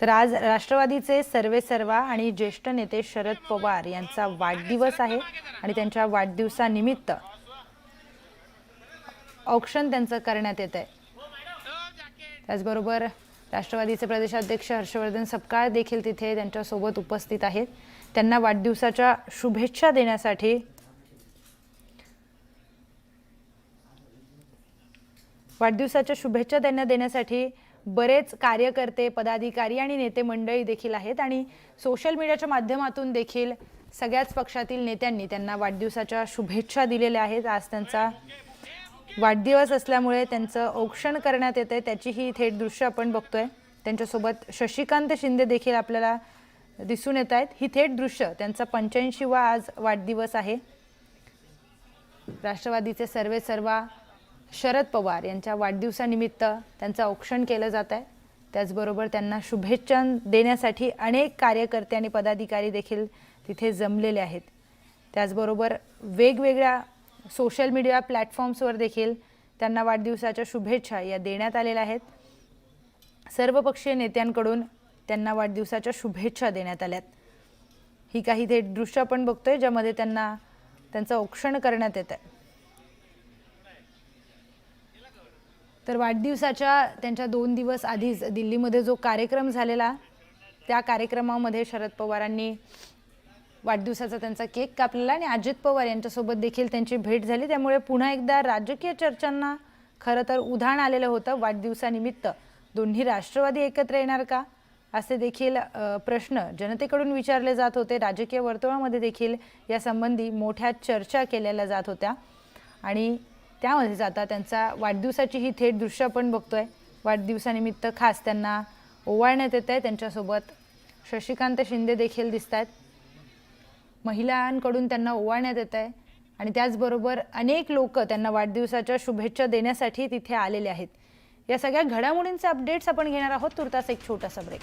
तर आज राष्ट्रवादीचे सर्वे सर्वा आणि ज्येष्ठ नेते शरद पवार यांचा वाढदिवस आहे आणि त्यांच्या वाढदिवसानिमित्त औक्षण त्यांचं करण्यात येत आहे त्याचबरोबर राष्ट्रवादीचे प्रदेशाध्यक्ष हर्षवर्धन सपकाळ देखील तिथे त्यांच्यासोबत उपस्थित आहेत. त्यांना वाढदिवसाच्या शुभेच्छा देण्यासाठी वाढदिवसाच्या शुभेच्छा त्यांना देण्यासाठी बरेच कार्यकर्ते पदाधिकारी आणि नेते मंडळी देखील आहेत आणि सोशल मीडियाच्या माध्यमातून देखील सगळ्याच पक्षातील नेत्यांनी त्यांना वाढदिवसाच्या शुभेच्छा दिलेल्या आहेत. आज त्यांचा वाढदिवस असल्यामुळे त्यांचं औक्षण करण्यात येतं आहे त्याचीही थेट दृश्य आपण बघतोय. त्यांच्यासोबत शशिकांत शिंदे देखील आपल्याला दिसून येत आहेत. ही थेट दृश्य त्यांचा पंच्याऐंशीवा आज वाढदिवस आहे. राष्ट्रवादीचे सर्वे सर्वा शरद पवार यांच्या वाढदिवसानिमित्त त्यांचं औक्षण केलं जात आहे. त्याचबरोबर त्यांना शुभेच्छा देण्यासाठी अनेक कार्यकर्ते आणि पदाधिकारी देखील तिथे जमलेले आहेत. त्याचबरोबर वेगवेगळ्या सोशल मीडिया प्लॅटफॉर्म्सवर देखील त्यांना वाढदिवसाच्या शुभेच्छा या देण्यात आलेल्या आहेत. सर्वपक्षीय नेत्यांकडून त्यांना वाढदिवसाच्या शुभेच्छा देण्यात आल्यात. ही काही थेट दृश्य आपण बघतोय ज्यामध्ये त्यांना त्यांचं औक्षण करण्यात येत आहे. तर वाढदिवसाच्या त्यांच्या दोन दिवस आधीच दिल्लीमध्ये जो कार्यक्रम झालेला त्या कार्यक्रमामध्ये शरद पवारांनी वाढदिवसाचा त्यांचा केक कापलेला आणि अजित पवार यांच्यासोबत देखील त्यांची भेट झाली. त्यामुळे पुन्हा एकदा राजकीय चर्चांना खरं तर उधाण आलेलं होतं. वाढदिवसानिमित्त दोन्ही राष्ट्रवादी एकत्र येणार का? असे देखील प्रश्न जनतेकडून विचारले जात होते. राजकीय वर्तुळामध्ये देखील यासंबंधी मोठ्या चर्चा केलेल्या जात होत्या. आणि त्यामध्येच आता त्यांचा वाढदिवसाची ही थेट दृश्य आपण बघतोय. वाढदिवसानिमित्त खास त्यांना ओवाळण्यात येत आहे त्यांच्यासोबत शशिकांत शिंदे देखील दिसत आहेत महिलांकडून त्यांना ओवाळण्यात येत आहे आणि त्याचबरोबर अनेक लोक त्यांना वाढदिवसाच्या शुभेच्छा देण्यासाठी तिथे आलेले आहेत. या सगळ्या घडामोडींचे अपडेट्स आपण घेणार आहोत. तुर्तास एक छोटासा ब्रेक